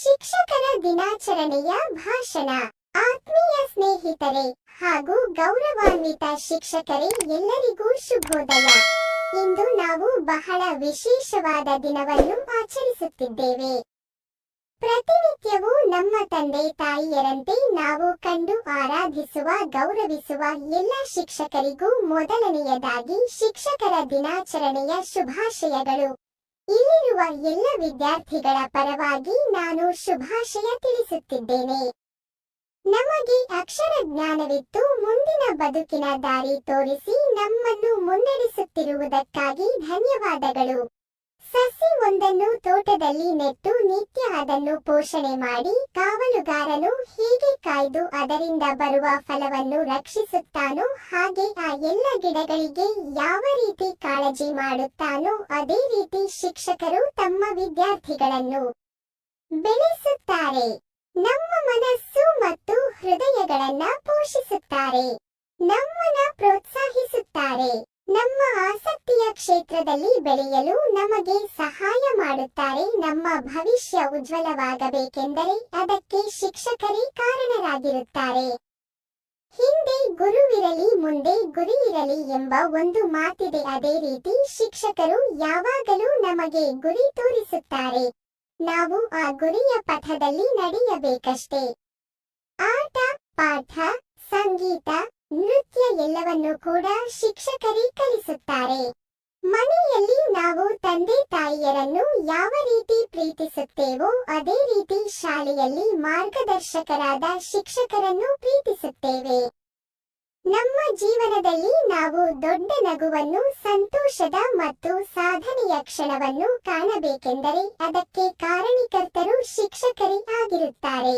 ಶಿಕ್ಷಕರ ದಿನಾಚರಣೆಯ ಭಾಷಣ. ಆತ್ಮೀಯ ಸ್ನೇಹಿತರೆ ಹಾಗೂ ಗೌರವಾನ್ವಿತ ಶಿಕ್ಷಕರೇ ಎಲ್ಲರಿಗೂ ಶುಭೋದಯ. ಇಂದು ನಾವು ಬಹಳ ವಿಶೇಷವಾದ ದಿನವನ್ನು ಆಚರಿಸುತ್ತಿದ್ದೇವೆ. ಪ್ರತಿನಿತ್ಯವೂ ನಮ್ಮ ತಂದೆ ತಾಯಿಯರಂತೆ ನಾವು ಕಂಡು ಆರಾಧಿಸುವ, ಗೌರವಿಸುವ ಎಲ್ಲ ಶಿಕ್ಷಕರಿಗೂ ಮೊದಲನೆಯದಾಗಿ ಶಿಕ್ಷಕರ ದಿನಾಚರಣೆಯ ಶುಭಾಶಯಗಳು. ಇಲ್ಲಿರುವ ಎಲ್ಲ ವಿದ್ಯಾರ್ಥಿಗಳ ಪರವಾಗಿ ನಾನು ಶುಭಾಶಯ ತಿಳಿಸುತ್ತಿದ್ದೇನೆ. ನಮಗೆ ಅಕ್ಷರ ಜ್ಞಾನವಿತ್ತು, ಮುಂದಿನ ಬದುಕಿನ ದಾರಿ ತೋರಿಸಿ ನಮ್ಮನ್ನು ಮುನ್ನಡೆಸುತ್ತಿರುವುದಕ್ಕಾಗಿ ಧನ್ಯವಾದಗಳು. ಸಸಿ ಒಂದನ್ನು ತೋಟದಲ್ಲಿ ನೆಟ್ಟು ನಿತ್ಯ ಅದನ್ನು ಪೋಷಣೆ ಮಾಡಿ ಕಾವಲುಗಾರನು ಹೀಗೆ ಕಾಯ್ದು ಅದರಿಂದ ಬರುವ ಫಲವನ್ನು ರಕ್ಷಿಸುತ್ತಾನೋ ಹಾಗೆ ಆ ಎಲ್ಲ ಗಿಡಗಳಿಗೆ ಯಾವ ರೀತಿ ಕಾಳಜಿ ಮಾಡುತ್ತಾನೋ ಅದೇ ರೀತಿ ಶಿಕ್ಷಕರು ತಮ್ಮ ವಿದ್ಯಾರ್ಥಿಗಳನ್ನು ಬೆಳೆಸುತ್ತಾರೆ. ನಮ್ಮ ಮನಸ್ಸು ಮತ್ತು ಹೃದಯಗಳನ್ನ ಪೋಷಿಸುತ್ತಾರೆ. ನಮ್ಮನ್ನ ಪ್ರೋತ್ಸಾಹಿಸುತ್ತಾರೆ. ನಮ್ಮ ಆಸಕ್ತಿಯ ಕ್ಷೇತ್ರದಲ್ಲಿ ಬೆಳೆಯಲು ನಮಗೆ ಸಹಾಯ ಮಾಡುತ್ತಾರೆ. ನಮ್ಮ ಭವಿಷ್ಯ ಉಜ್ವಲವಾಗಬೇಕೆಂದರೆ ಅದಕ್ಕೆ ಶಿಕ್ಷಕರೇ ಕಾರಣರಾಗಿರುತ್ತಾರೆ. ಹಿಂದೆ ಗುರುವಿರಲಿ, ಮುಂದೆ ಗುರಿ ಇರಲಿ ಎಂಬ ಒಂದು ಮಾತಿದೆ. ಅದೇ ರೀತಿ ಶಿಕ್ಷಕರು ಯಾವಾಗಲೂ ನಮಗೆ ಗುರಿ ತೋರಿಸುತ್ತಾರೆ. ನಾವು ಆ ಗುರಿಯ ಪಥದಲ್ಲಿ ನಡೆಯಬೇಕಷ್ಟೇ. ಆಟ, ಪಾಠ, ಸಂಗೀತ ನೃತ್ಯ ಎಲ್ಲವನ್ನು ಕೂಡ ಶಿಕ್ಷಕರೇ ಕಲಿಸುತ್ತಾರೆ. ಮನೆಯಲ್ಲಿ ನಾವು ತಂದೆ ತಾಯಿಯರನ್ನು ಯಾವ ರೀತಿ ಪ್ರೀತಿಸುತ್ತೇವೋ ಅದೇ ರೀತಿ ಶಾಲೆಯಲ್ಲಿ ಮಾರ್ಗದರ್ಶಕರಾದ ಶಿಕ್ಷಕರನ್ನು ಪ್ರೀತಿಸುತ್ತೇವೆ. ನಮ್ಮ ಜೀವನದಲ್ಲಿ ನಾವು ದೊಡ್ಡ ನಗುವನ್ನು, ಸಂತೋಷದ ಮತ್ತು ಸಾಧನೆಯ ಕ್ಷಣವನ್ನು ಕಾಣಬೇಕೆಂದರೆ ಅದಕ್ಕೆ ಕಾರಣೀಕರ್ತರು ಶಿಕ್ಷಕರೇ ಆಗಿರುತ್ತಾರೆ.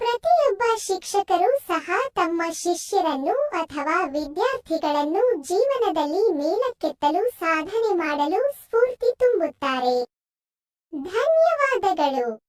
ಪ್ರತಿಯೊಬ್ಬ ಶಿಕ್ಷಕರು ಸಹ ತಮ್ಮ ಶಿಷ್ಯರನ್ನು ಅಥವಾ ವಿದ್ಯಾರ್ಥಿಗಳನ್ನು ಜೀವನದಲ್ಲಿ ಮೇಲಕ್ಕೆತ್ತಲು ಸಾಧನೆ ಮಾಡಲು ಸ್ಫೂರ್ತಿ ತುಂಬುತ್ತಾರೆ. ಧನ್ಯವಾದಗಳು.